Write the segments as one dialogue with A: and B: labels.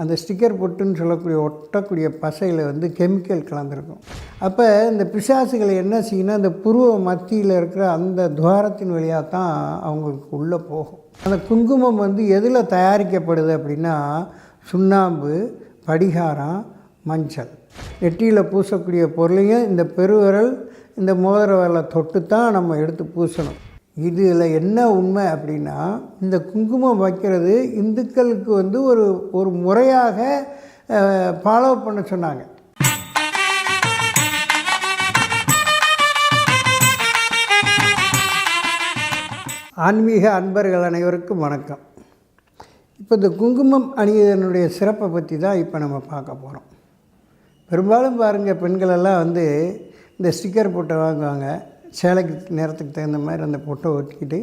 A: அந்த ஸ்டிக்கர் பொட்டுன்னு சொல்லக்கூடிய ஒட்டக்கூடிய பசையில் வந்து கெமிக்கல் கலந்துருக்கும். அப்போ இந்த பிசாசுகள் என்ன செய்யணும் அந்த புருவ மத்தியில் இருக்கிற அந்த துவாரத்தின் வழியாக தான் அவங்களுக்கு உள்ளே போகும். அந்த குங்குமம் வந்து எதில் தயாரிக்கப்படுது அப்படின்னா சுண்ணாம்பு படிகாரம் மஞ்சள். நெற்றியில் பூசக்கூடிய பொருளையும் இந்த பெருவிரல் இந்த மோதிர விரலை தொட்டு தான் நம்ம எடுத்து பூசணும். இதில் என்ன உண்மை அப்படின்னா இந்த குங்குமம் வைக்கிறது இந்துக்களுக்கு வந்து ஒரு ஒரு முறையாக ஃபாலோ பண்ண சொன்னாங்க. ஆன்மீக அன்பர்கள் அனைவருக்கும் வணக்கம். இப்போ இந்த குங்குமம் அணியதனுடைய சிறப்பை பற்றி தான் இப்போ நம்ம பார்க்க போகிறோம் பெரும்பாலும் பாருங்கள் பெண்களெல்லாம் வந்து இந்த ஸ்டிக்கர் போட்டு வாங்குவாங்க. சேலைக்கு நேரத்துக்கு தகுந்த மாதிரி அந்த பொட்டை ஒட்டிக்கிட்டு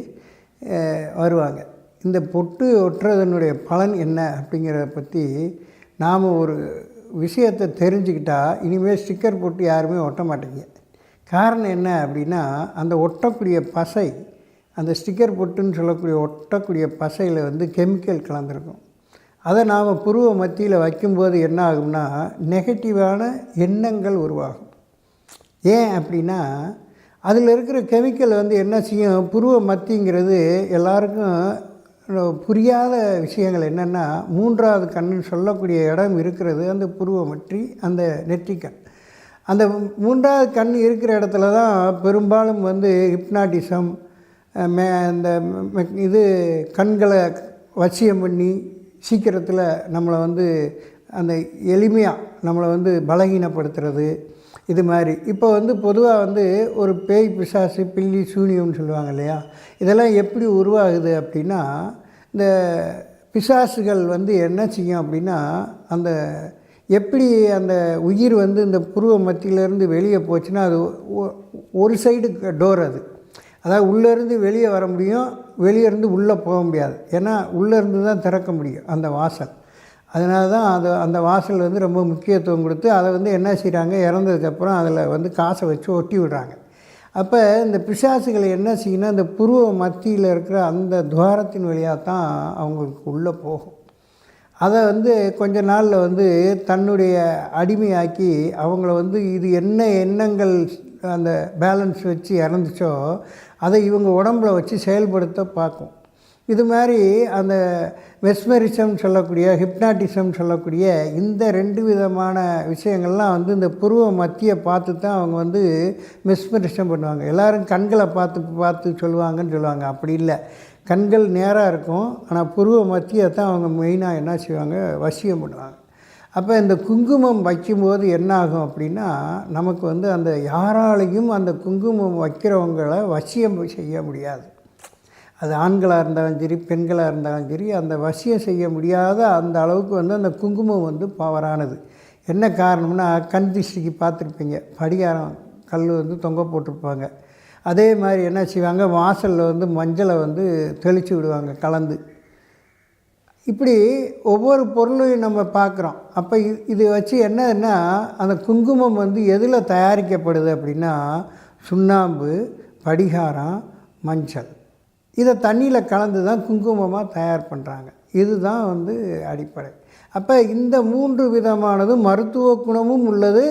A: வருவாங்க. இந்த பொட்டு ஒட்டுறதனுடைய பலன் என்ன அப்படிங்கிறத பற்றி நாம் ஒரு விஷயத்தை தெரிஞ்சுக்கிட்டால் இனிமேல் ஸ்டிக்கர் போட்டு யாருமே ஒட்ட மாட்டீங்க. காரணம் என்ன அப்படின்னா அந்த ஒட்டக்கூடிய பசை அந்த ஸ்டிக்கர் பொட்டுன்னு சொல்லக்கூடிய ஒட்டக்கூடிய பசையில் வந்து கெமிக்கல் கலந்துருக்கும். அதை நாம் புருவ மத்தியில் வைக்கும்போது என்ன ஆகும்னா நெகட்டிவான எண்ணங்கள் உருவாகும். ஏன் அப்படின்னா அதில் இருக்கிற கெமிக்கல் வந்து என்ன செய்யும்? புருவ மத்திங்கிறது எல்லாருக்கும் புரியாத விஷயங்கள் என்னென்னா மூன்றாவது கண்ணுன்னு சொல்லக்கூடிய இடம் இருக்கிறது அந்த புருவ மற்றி அந்த நெற்றிக்கண். அந்த மூன்றாவது கண் இருக்கிற இடத்துல தான் பெரும்பாலும் வந்து ஹிப்னாட்டிசம் மே இந்த இது கண்களை வசியம் பண்ணி சீக்கிரத்தில் நம்மளை வந்து அந்த எளிமையாக நம்மளை வந்து பலகீனப்படுத்துறது. இது மாதிரி. இப்போ வந்து பொதுவாக வந்து ஒரு பேய் பிசாசு பில்லி சூனியம்னு சொல்லுவாங்க இல்லையா? இதெல்லாம் எப்படி உருவாகுது அப்படின்னா இந்த பிசாசுகள் வந்து என்ன செய்யும் அப்படின்னா அந்த எப்படி அந்த உயிர் வந்து இந்த புருவ மத்தியிலேருந்து வெளியே போச்சுன்னா அது ஒ- ஒரு சைடு டோர் அது. அதாவது உள்ளேருந்து வெளியே வர முடியும் வெளியே இருந்து உள்ளே போக முடியாது. ஏன்னா உள்ளேருந்து தான் திறக்க முடியும் அந்த வாசல். அதனால தான் அது அந்த வாசல் வந்து ரொம்ப முக்கியத்துவம் கொடுத்து அதை வந்து என்ன செய்கிறாங்க இறந்ததுக்கப்புறம் அதில் வந்து காசை வச்சு ஒட்டி விடுறாங்க. அப்போ இந்த பிசாசுகளை என்ன செய்யணும் அந்த புருவ மத்தியில் இருக்கிற அந்த துவாரத்தின் வழியாக தான் அவங்களுக்கு உள்ளே போகும். அதை வந்து கொஞ்ச நாளில் வந்து தன்னுடைய அடிமையாக்கி அவங்கள வந்து இது என்ன எண்ணங்கள் அந்த பேலன்ஸ் வச்சு இறந்துச்சோ அதை இவங்க உடம்புல வச்சு செயல்படுத்த பார்க்கும். இது மாதிரி அந்த வெஸ்மரிசம் சொல்லக்கூடிய ஹிப்னாட்டிசம் சொல்லக்கூடிய இந்த ரெண்டு விதமான விஷயங்கள்லாம் வந்து இந்த புருவ மத்தியை பார்த்து தான் அவங்க வந்து மெஸ்மரிசம் பண்ணுவாங்க. எல்லோரும் கண்களை பார்த்து பார்த்து சொல்லுவாங்கன்னு சொல்லுவாங்க. அப்படி இல்லை. கண்கள் நேராக இருக்கும். ஆனால் புருவ மத்தியை தான் அவங்க மெயினாக என்ன செய்வாங்க? வசியம் பண்ணுவாங்க. அப்போ இந்த குங்குமம் வைக்கும்போது என்ன ஆகும் அப்படின்னா நமக்கு வந்து அந்த யாராலையும் அந்த குங்குமம் வைக்கிறவங்கள வசியம் செய்ய முடியாது. அது ஆண்களாக இருந்தாலும் சரி பெண்களாக இருந்தாலும் சரி அந்த வசியம் செய்ய முடியாத அந்த அளவுக்கு வந்து அந்த குங்குமம் வந்து பவரானது. என்ன காரணம்னா கண் திருஷ்டிக்கு பார்த்துருப்பீங்க. படிகாரம் கல் வந்து தொங்க போட்டிருப்பாங்க. அதே மாதிரி என்ன செய்வாங்க வாசலில் வந்து மஞ்சளை வந்து தெளித்து விடுவாங்க கலந்து. இப்படி ஒவ்வொரு பொருளையும் நம்ம பார்க்குறோம். அப்போ இது இது வச்சு என்னன்னா அந்த குங்குமம் வந்து எதில் தயாரிக்கப்படுது அப்படின்னா சுண்ணாம்பு படிகாரம் மஞ்சள். இதை தண்ணியில் கலந்து தான் குங்குமமாக தயார் பண்ணுறாங்க இதுதான் வந்து அடிப்படை. அப்போ இந்த மூன்று விதமானது மருத்துவ குணமும் உள்ளது.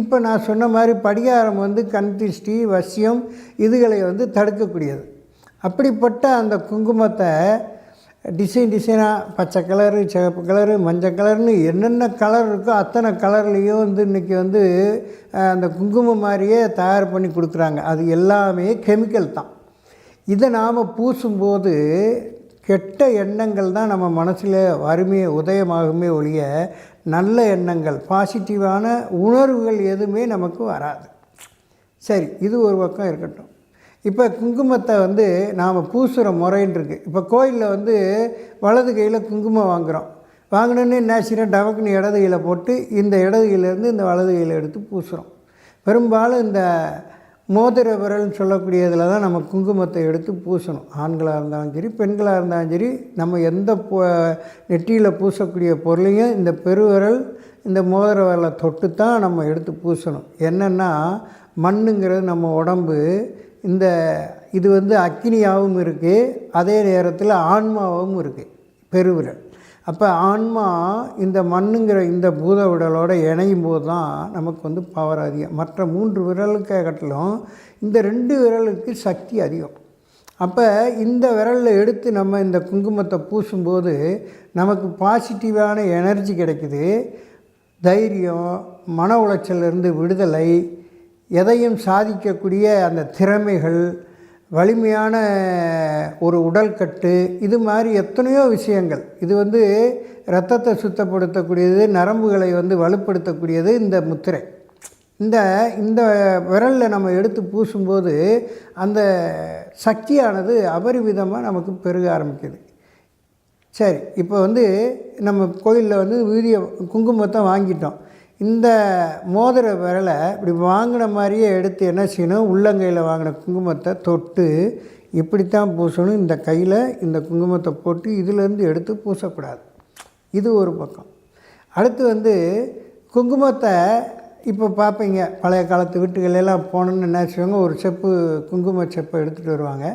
A: இப்போ நான் சொன்ன மாதிரி படிகாரம் வந்து கண் திருஷ்டி வசியம் இதுகளை வந்து தடுக்கக்கூடியது. அப்படிப்பட்ட அந்த குங்குமத்தை டிசைன் டிசைனாக பச்சை கலரு சிவப்பு கலரு மஞ்சள் கலர்னு என்னென்ன கலர் இருக்கோ அத்தனை கலர்லேயும் வந்து இன்றைக்கி வந்து அந்த குங்குமம் மாதிரியே தயார் பண்ணி கொடுக்குறாங்க. அது எல்லாமே கெமிக்கல் தான். இதை நாம் பூசும்போது கெட்ட எண்ணங்கள் தான் நம்ம மனசில் வறுமை உதயமாகுமே ஒழிய நல்ல எண்ணங்கள் பாசிட்டிவான உணர்வுகள் எதுவுமே நமக்கு வராது. சரி இது ஒரு பக்கம் இருக்கட்டும். இப்போ குங்குமத்தை வந்து நாம் பூசுகிற முறைன்னு இருக்குது இப்போ கோயிலில் வந்து வலது கையில் குங்குமம் வாங்குகிறோம் வாங்கினோன்னே நேச்சுரல் டவக்குன்னு இடது கையில் போட்டு இந்த இடது கையிலேருந்து இந்த வலது கையில் எடுத்து பூசுகிறோம் பெரும்பாலும் இந்த மோதிர விரல்னு சொல்லக்கூடியதில் தான் நம்ம குங்குமத்தை எடுத்து பூசணும். ஆண்களாக இருந்தாலும் சரி பெண்களாக இருந்தாலும் சரி நம்ம எந்த பூ நெற்றியில் பூசக்கூடிய பொருளையும் இந்த பெருவிரல் இந்த மோதிர விரலை தொட்டு தான் நம்ம எடுத்து பூசணும். என்னென்னா மண்ணுங்கிறது நம்ம உடம்பு இந்த இது வந்து அக்கினியாகவும் இருக்குது அதே நேரத்தில் ஆன்மாவும் இருக்குது பெருவிரல் அப்போ ஆன்மா இந்த மண்ணுங்கிற இந்த பூத உடலோட இணையும் போது தான் நமக்கு வந்து பவர் அதிகம். மற்ற மூன்று விரலுக்கு கட்டிலும் இந்த ரெண்டு விரலுக்கு சக்தி அதிகம். அப்போ இந்த விரலில் எடுத்து நம்ம இந்த குங்குமத்தை பூசும்போது நமக்கு பாசிட்டிவான எனர்ஜி கிடைக்குது. தைரியம் மன உளைச்சலிருந்து விடுதலை எதையும் சாதிக்கக்கூடிய அந்த திறமைகள் வலிமையான ஒரு உடல் கட்டு இது மாதிரி எத்தனையோ விஷயங்கள். இது வந்து இரத்தத்தை சுத்தப்படுத்தக்கூடியது நரம்புகளை வந்து வலுப்படுத்தக்கூடியது இந்த முத்திரை. இந்த இந்த விரலில் நம்ம எடுத்து பூசும்போது அந்த சக்தியானது அபரிவிதமாக நமக்கு பெருக ஆரம்பிக்குது. சரி இப்போ வந்து நம்ம கோயிலில் வந்து வீதிய குங்குமத்தை வாங்கிட்டோம். இந்த மோதிர விரலை இப்படி வாங்கின மாதிரியே எடுத்து என்ன செய்யணும்? உள்ளங்கையில் வாங்கின குங்குமத்தை தொட்டு இப்படித்தான் பூசணும். இந்த கையில் இந்த குங்குமத்தை போட்டு இதிலேருந்து எடுத்து பூசக்கூடாது. இது ஒரு பக்கம். அடுத்து வந்து குங்குமத்தை இப்போ பார்ப்பீங்க. பழைய காலத்து வீட்டுகளெல்லாம் போனோன்னு என்ன செய்வாங்க? ஒரு செப்பு குங்கும செப்பை எடுத்துகிட்டு வருவாங்க.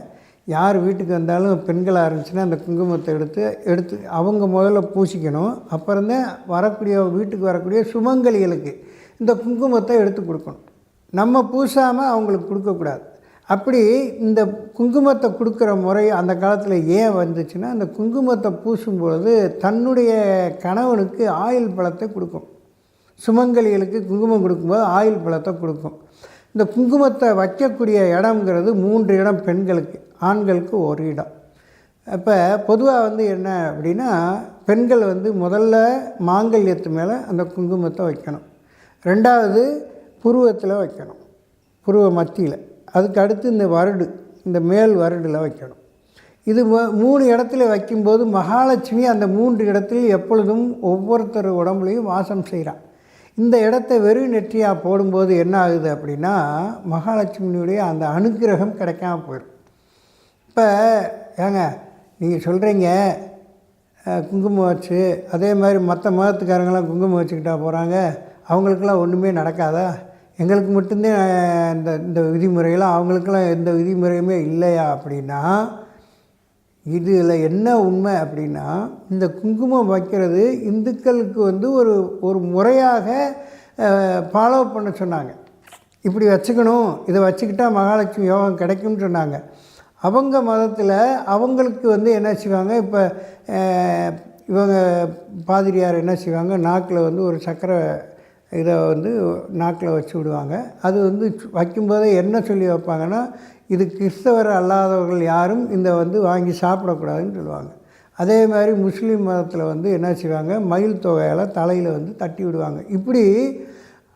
A: யார் வீட்டுக்கு வந்தாலும் பெண்களாக இருந்துச்சுன்னா அந்த குங்குமத்தை எடுத்து எடுத்து அவங்க முதல்ல பூசிக்கணும். அப்புறந்தான் வரக்கூடிய வீட்டுக்கு வரக்கூடிய சுமங்கலிகளுக்கு இந்த குங்குமத்தை எடுத்து கொடுக்கணும். நம்ம பூசாமல் அவங்களுக்கு கொடுக்கக்கூடாது. அப்படி இந்த குங்குமத்தை கொடுக்குற முறை அந்த காலத்தில் ஏன் வந்துச்சுன்னா அந்த குங்குமத்தை பூசும்பொழுது தன்னுடைய கணவனுக்கு ஆயுள் பழத்தை கொடுக்கும். சுமங்கலிகளுக்கு குங்குமம் கொடுக்கும்போது ஆயில் பழத்தை கொடுக்கும். இந்த குங்குமத்தை வைக்கக்கூடிய இடம்ங்கிறது மூன்று இடம் பெண்களுக்கு ஆண்களுக்கு ஒரு இடம். இப்போ பொதுவாக வந்து என்ன அப்படின்னா பெண்கள் வந்து முதல்ல மாங்கல்யத்து மேலே அந்த குங்குமத்தை வைக்கணும். ரெண்டாவது புருவத்தில் வைக்கணும். புருவ மத்தியில். அதுக்கு அடுத்து இந்த வருடு இந்த மேல் வருடில் வைக்கணும். இது மூணு இடத்துல வைக்கும்போது மகாலட்சுமி அந்த மூன்று இடத்தில் எப்பொழுதும் ஒவ்வொருத்தர் உடம்புலையும் வாசம் செய்கிறான் இந்த இடத்த வெறும் நெற்றியாக போடும்போது என்ன ஆகுது அப்படின்னா மகாலட்சுமியுடைய அந்த அனுகிரகம் கிடைக்காம போயிடும் இப்போ ஏங்க நீங்கள் சொல்கிறீங்க குங்குமம் வச்சு அதே மாதிரி மற்ற மதத்துக்காரங்களாம் குங்குமம் வச்சுக்கிட்டா போகிறாங்க அவங்களுக்கெல்லாம் ஒன்றுமே நடக்காதா? எங்களுக்கு மட்டும்தான் இந்த இந்த விதிமுறைகளாம் அவங்களுக்கெல்லாம் எந்த விதிமுறையுமே இல்லையா அப்படின்னா இதில் என்ன உண்மை அப்படின்னா இந்த குங்குமம் வைக்கிறது இந்துக்களுக்கு வந்து ஒரு ஒரு முறையாக ஃபாலோ பண்ண சொன்னாங்க. இப்படி வச்சுக்கணும் இதை வச்சுக்கிட்டால் மகாலட்சுமி யோகம் கிடைக்கும்னு சொன்னாங்க. அவங்க மதத்தில் அவங்களுக்கு வந்து என்ன செய்வாங்க இப்போ இவங்க பாதிரியார் என்ன செய்வாங்க நாக்கில் வந்து ஒரு சக்கரை இதை வந்து நாக்கில் வச்சு விடுவாங்க. அது வந்து வைக்கும்போதே என்ன சொல்லி வைப்பாங்கன்னா இது கிறிஸ்தவர் அல்லாதவர்கள் யாரும் இந்த வந்து வாங்கி சாப்பிடக்கூடாதுன்னு சொல்லுவாங்க. அதே மாதிரி முஸ்லீம் மதத்தில் வந்து என்ன செய்வாங்க? மயில் தொகையால் தலையில் வந்து தட்டி விடுவாங்க. இப்படி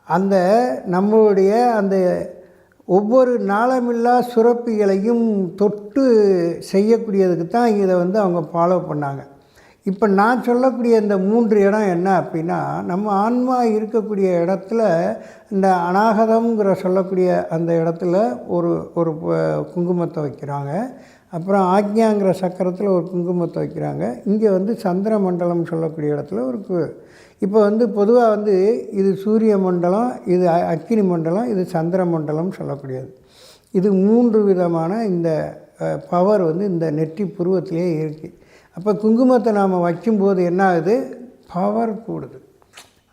A: அந்த நம்மளுடைய அந்த ஒவ்வொரு நாளமில்லா சுரப்பிகளையும் தொட்டு செய்யக்கூடியதுக்கு தான் இதை வந்து அவங்க ஃபாலோ பண்ணாங்க. இப்போ நான் சொல்லக்கூடிய இந்த மூன்று இடம் என்ன அப்படின்னா நம்ம ஆன்மா இருக்கக்கூடிய இடத்துல இந்த அநாகதம்ங்கிற சொல்லக்கூடிய அந்த இடத்துல ஒரு ஒரு குங்குமத்தை வைக்கிறாங்க. அப்புறம் ஆக்ஞாங்கிற சக்கரத்தில் ஒரு குங்குமத்தை வைக்கிறாங்க. இங்கே வந்து சந்திர மண்டலம் சொல்லக்கூடிய இடத்துல ஒரு இப்போ வந்து பொதுவாக வந்து இது சூரிய மண்டலம் இது அக்கினி மண்டலம் இது சந்திர மண்டலம் சொல்லக்கூடியது. இது மூன்று விதமான இந்த பவர் வந்து இந்த நெற்றி புருவத்திலே இருக்குது அப்போ குங்குமத்தை நாம் வைக்கும்போது என்ன ஆகுது பவர் கூடுது.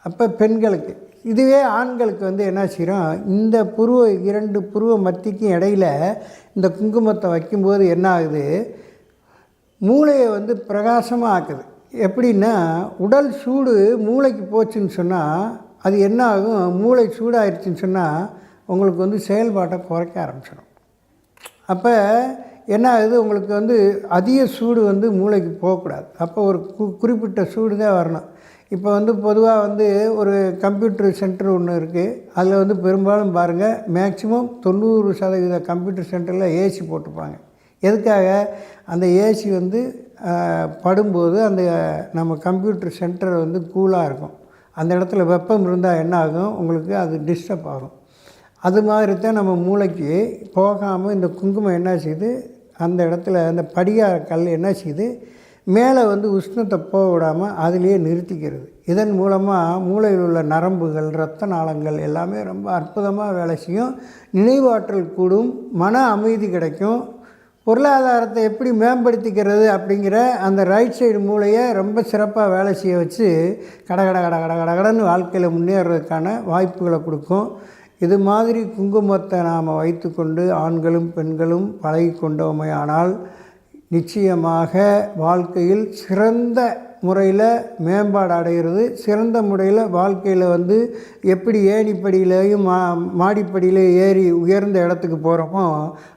A: அப்போ பெண்களுக்கு இதுவே ஆண்களுக்கு வந்து என்ன செய்கிறோம் இந்த புருவ இரண்டு புருவ மத்திக்கும் இடையில் இந்த குங்குமத்தை வைக்கும்போது என்ன ஆகுது மூளையை வந்து பிரகாசமாக ஆக்குது. எப்படின்னா உடல் சூடு மூளைக்கு போச்சுன்னு சொன்னால் அது என்ன ஆகும் மூளை சூடாயிருச்சுன்னு சொன்னால் உங்களுக்கு வந்து செயல்பாட்டை குறைக்க ஆரம்பிச்சிடும். அப்போ என்ன ஆகுது உங்களுக்கு வந்து அதிக சூடு வந்து மூளைக்கு போகக்கூடாது. அப்போ ஒரு கு குறிப்பிட்ட சூடு தான் வரணும். இப்போ வந்து பொதுவாக வந்து ஒரு கம்ப்யூட்டர் சென்டர் ஒன்று இருக்குது அதில் வந்து பெரும்பாலும் பாருங்கள் மேக்சிமம் தொண்ணூறு சதவீத கம்ப்யூட்டர் சென்டரில் ஏசி போட்டுப்பாங்க. எதுக்காக? அந்த ஏசி வந்து படும்போது அந்த நம்ம கம்ப்யூட்டர் சென்டர் வந்து கூலாக இருக்கும். அந்த இடத்துல வெப்பம் இருந்தால் என்ன ஆகும்? உங்களுக்கு அது டிஸ்டர்ப் ஆகும். அது மாதிரி தான் நம்ம மூளைக்கு போகாமல் இந்த குங்குமம் என்ன செய்யுது? அந்த இடத்துல அந்த படிகார கல் என்ன செய்யுது மேலே வந்து உஷ்ணத்தை போக விடாமல் அதிலேயே நிறுத்திக்கிறது. இதன் மூலமாக மூளையில் உள்ள நரம்புகள் இரத்த நாளங்கள் எல்லாமே ரொம்ப அற்புதமாக வேலை செய்யும். நினைவாற்றல் கூடும் மன அமைதி கிடைக்கும். பொருளாதாரத்தை எப்படி மேம்படுத்திக்கிறது அப்படிங்கிற அந்த ரைட் சைடு மூளையை ரொம்ப சிறப்பாக வேலை செய்ய வச்சு கட கட கட கட கட கடன்னு வாழ்க்கையில் முன்னேறதுக்கான வாய்ப்புகளை கொடுக்கும். இது மாதிரி குங்குமத்தை நாம் வைத்துக்கொண்டு ஆண்களும் பெண்களும் பழகி கொண்டோமையானால் நிச்சயமாக வாழ்க்கையில் சிறந்த முறையில் மேம்பாடு அடைகிறது. சிறந்த முறையில் வாழ்க்கையில் வந்து எப்படி ஏணிப்படியிலேயும் மா மாடிப்படியில் ஏறி உயர்ந்த இடத்துக்கு போகிறோமோ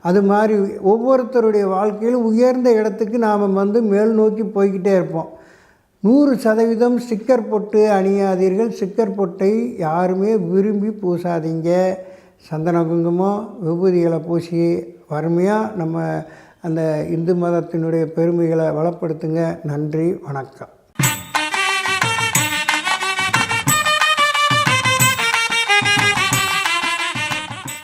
A: அது மாதிரி ஒவ்வொருத்தருடைய வாழ்க்கையிலும் உயர்ந்த இடத்துக்கு நாம் வந்து மேல் நோக்கி போய்கிட்டே இருப்போம். நூறு சதவீதம் ஸ்டிக்கர் பொட்டு அணியாதீர்கள். ஸ்டிக்கர் பொட்டை யாருமே விரும்பி பூசாதீங்க. சந்தன குங்குமம் விபூதிகளை பூசி வறுமையாக நம்ம அந்த இந்து மதத்தினுடைய பெருமைகளை வளப்படுத்துங்க. நன்றி வணக்கம்.